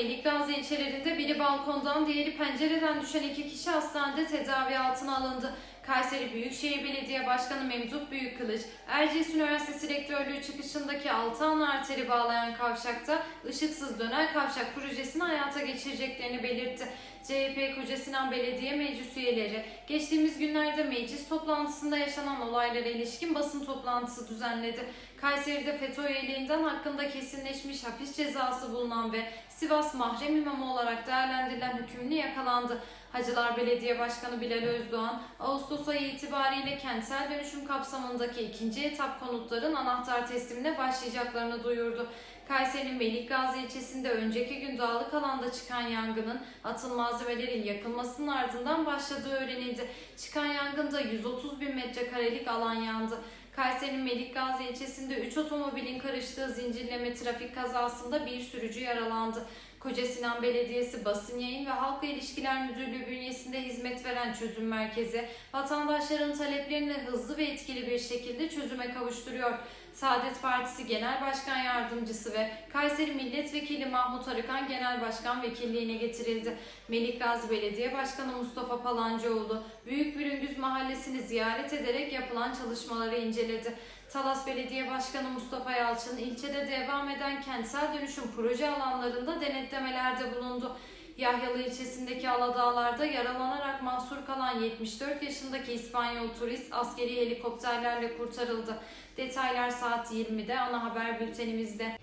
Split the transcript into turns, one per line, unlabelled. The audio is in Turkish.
ilçelerinde biri balkondan diğeri pencereden düşen iki kişi hastanede tedavi altına alındı. Kayseri Büyükşehir Belediye Başkanı Memduh Büyükkılıç, Erciyes Üniversitesi Rektörlüğü çıkışındaki altı ana arteri bağlayan kavşakta ışıksız döner kavşak projesini hayata geçireceklerini belirtti. CHP Koca Sinan Belediye Meclis üyeleri geçtiğimiz günlerde meclis toplantısında yaşanan olaylara ilişkin basın toplantısı düzenledi. Kayseri'de FETÖ üyeliğinden hakkında kesinleşmiş hapis cezası bulunan ve Sivas mahrem imamı olarak değerlendirilen hükümlü yakalandı. Hacılar Belediye Başkanı Bilal Özdoğan, Ağustos ayı itibariyle kentsel dönüşüm kapsamındaki ikinci etap konutların anahtar teslimine başlayacaklarını duyurdu. Kayseri'nin Melikgazi ilçesinde önceki gün dağlık alanda çıkan yangının atıl malzemelerin yakılmasının ardından başladığı öğrenildi. Çıkan yangında 130 bin metrekarelik alan yandı. Kayseri'nin Melikgazi ilçesinde 3 otomobilin karıştığı zincirleme trafik kazasında bir sürücü yaralandı. Koca Sinan Belediyesi Basın Yayın ve Halkla İlişkiler Müdürlüğü bünyesinde hizmet veren çözüm merkezi, vatandaşların taleplerini hızlı ve etkili bir şekilde çözüme kavuşturuyor. Saadet Partisi Genel Başkan Yardımcısı ve Kayseri Milletvekili Mahmut Arıkan Genel Başkan Vekilliğine getirildi. Melikgazi Belediye Başkanı Mustafa Palancıoğlu, Büyük Bürüngüz Mahallesi'ni ziyaret ederek yapılan çalışmaları inceledi. Talas Belediye Başkanı Mustafa Yalçın ilçede devam eden kentsel dönüşüm proje alanlarında denetlemelerde bulundu. Yahyalı ilçesindeki Aladağlar'da yaralanarak mahsur kalan 74 yaşındaki İspanyol turist askeri helikopterlerle kurtarıldı. Detaylar saat 20'de ana haber bültenimizde.